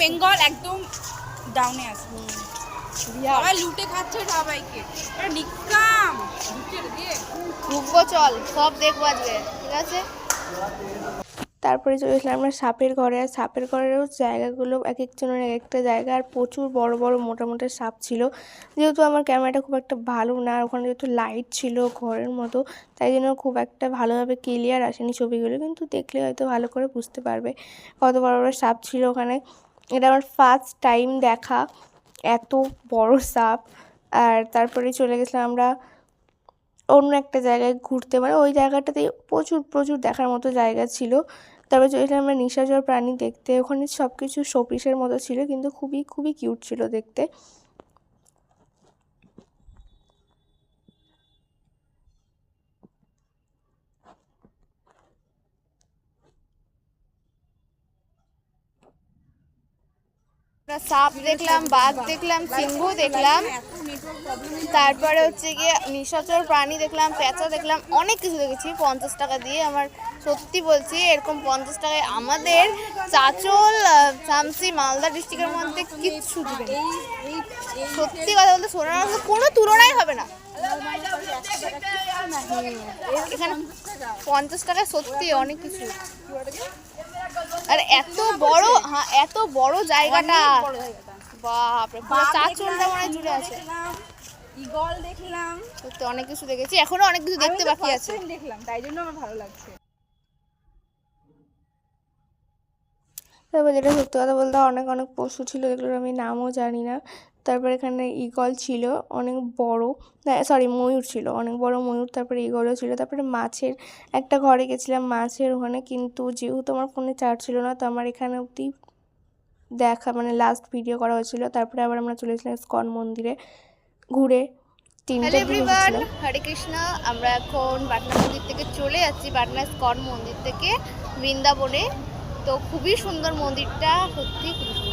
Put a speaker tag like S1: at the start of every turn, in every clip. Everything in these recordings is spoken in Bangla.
S1: বেঙ্গল একদম ডাউনে আছে। সবাই লুটে খাচ্ছে সবাইকে। এটা নিকাম।
S2: ঢুকবো চল সব দেখব আজকে ঠিক আছে?
S3: তারপরে চলে এসলাম আমরা সাপের ঘরে। আর সাপের ঘরেরও জায়গাগুলো এক একজনের এক একটা জায়গা। আর প্রচুর বড় বড় মোটা মোটা সাপ ছিল। যেহেতু আমার ক্যামেরাটা খুব একটা ভালো না আর ওখানে যেহেতু লাইট ছিল ঘরের মতো তাই জন্য খুব একটা ভালোভাবে ক্লিয়ার আসেনি ছবিগুলো। কিন্তু দেখলে হয়তো ভালো করে বুঝতে পারবে কত বড় বড় সাপ ছিল ওখানে। এটা আমার ফার্স্ট টাইম দেখা। এত বড় সাপ। আর তারপরে চলে গেছিলাম আমরা অন্য একটা জায়গায় ঘুরতে। মানে ওই জায়গাটাতে প্রচুর প্রচুর দেখার মতো জায়গা ছিল। তারপরে চলেছিলাম আমরা নিশাচর প্রাণী দেখতে। ওখানে সব কিছু শোপিসের মতো ছিল, কিন্তু খুবই খুবই কিউট ছিল দেখতে।
S2: সাপ দেখলাম, বাঘ দেখলাম, সিংহ দেখলাম। তারপরে হচ্ছে গিয়ে নিশাচর প্রাণী দেখলাম পেঁচা দেখলাম, অনেক কিছু দেখেছি। পঞ্চাশ টাকা দিয়ে আমার সত্যি বলছি, এরকম পঞ্চাশ টাকায় আমাদের চাচল শামসি মালদা ডিস্ট্রিক্টের মধ্যে কিচ্ছু সত্যি কথা বলতে সোনার মধ্যে কোনো তুলনাই হবে না। এখানে পঞ্চাশ টাকায় সত্যি অনেক কিছু। এত বড় হ্যাঁ এত বড় জায়গাটা। বাপরে পুরো চাচলটা মনে জুড়ে আছে।
S1: ইগল দেখলাম।
S2: সত্যি অনেক কিছু দেখেছি এখনও অনেক কিছু দেখতে বাকি আছে।
S1: দেখলাম তাই জন্য আমার ভালো লাগছে।
S3: তারপর যেটা সত্যি কথা বলতে অনেক অনেক পশু ছিল যেগুলোর আমি নামও জানি না। তারপর এখানে ইগল ছিল অনেক বড় সরি ময়ূর ছিল অনেক বড় ময়ূর তারপরে ইগলও ছিল তারপরে মাছের একটা ঘরে গেছিলাম মাছের ওখানে কিন্তু যেহেতু আমার ফোনে চার্জ ছিল না তো আমার এখানে অবধি দেখা মানে লাস্ট ভিডিও করা হয়েছিল তারপরে আবার আমরা চলে এসেছিলাম স্কন মন্দিরে ঘুরে
S2: হরে কৃষ্ণ আমরা এখন পাটনা মন্দির থেকে চলে যাচ্ছি পাটনা স্কন মন্দির থেকে বৃন্দাবনে তো খুবই সুন্দর মন্দিরটা সত্যি খুবই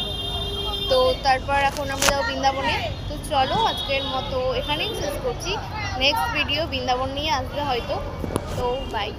S2: তো তারপর এখন আমরা যাব বৃন্দাবনে। তো চলো আজকের মতো এখানেই শেষ করছি। নেক্সট ভিডিও বৃন্দাবন নিয়ে আসবে হয়তো। তো বাই